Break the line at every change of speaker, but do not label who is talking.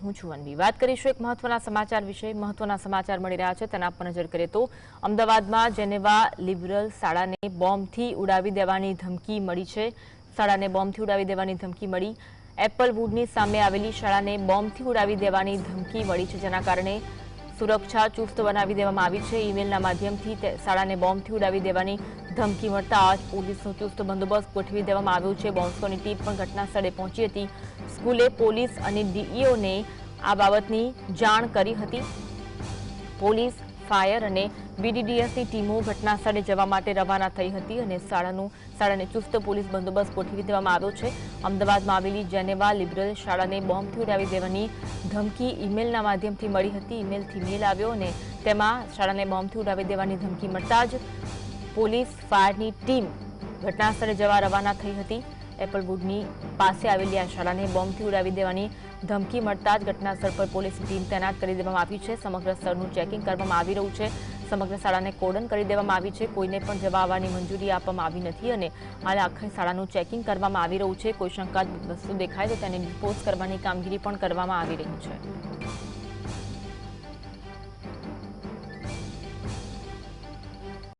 હું છું અનવી વાત કરીશું એક મહત્વના સમાચાર વિશે. મહત્વના સમાચાર મળી રહ્યા છે. તેના પર નજર કરીએ તો અમદાવાદમાં જેનેવા લિબરલ શાળાને બોમ્બથી ઉડાવી દેવાની ધમકી મળી છે. શાળાને બોમ્બથી ઉડાવી દેવાની ધમકી મળી. એપલ વુડની સામે આવેલી શાળાને બોમ્બથી ઉડાવી દેવાની ધમકી મળી છે, જેના કારણે સુરક્ષા ચુસ્ત બનાવી દેવામાં આવી છે. ઈમેલના માધ્યમથી શાળાને બોમ્બથી ઉડાવી દેવાની ધમકી મળતા આજ પોલીસનો ચુસ્ત બંદોબસ્ત ગોઠવી દેવામાં આવ્યો છે. બોમ્બસ્કોની ટીમ પણ ઘટના સ્થળે પહોંચી હતી. સ્કૂલે પોલીસ અને ડીઈઓને આ બાબતની જાણ કરી હતી. પોલીસ, ફાયર અને બીડીડીએસની ટીમો ઘટના સ્થળે જવા માટે રવાના થઈ હતી અને શાળાનું શાળાને ચુસ્ત પોલીસ બંદોબસ્ત ગોઠવી દેવામાં આવ્યો છે. અમદાવાદમાં આવેલી જેનેવા લિબરલ શાળાને બોમ્બથી ઉડાવી દેવાની ધમકી ઈમેલના માધ્યમથી મળી હતી. ઈમેલથી મેલ આવ્યો અને તેમાં શાળાને બોમ્બથી ઉડાવી દેવાની ધમકી મળતા જ પોલીસ ફાયરની ટીમ ઘટના સ્થળે જવા રવાના થઈ હતી. એપલવુડની પાસે આવેલી આ શાળાને બોમ્બથી ઉડાવી દેવાની ધમકી મળતા જ ઘટના સ્થળ પર પોલીસની ટીમ તૈનાત કરી દેવામાં આવી છે. સમગ્ર સ્થળનું ચેકિંગ કરવામાં આવી રહ્યું છે. સમગ્ર શાળાને કોડન કરી દેવામાં આવી છે. કોઈને પણ જવા આવવાની મંજૂરી આપવામાં આવી નથી અને હાલ આખી શાળાનું ચેકિંગ કરવામાં આવી રહ્યું છે. કોઈ શંકાસ્પદ વસ્તુ દેખાય તો તેને ડિસ્પોઝ કરવાની કામગીરી પણ કરવામાં આવી રહી છે.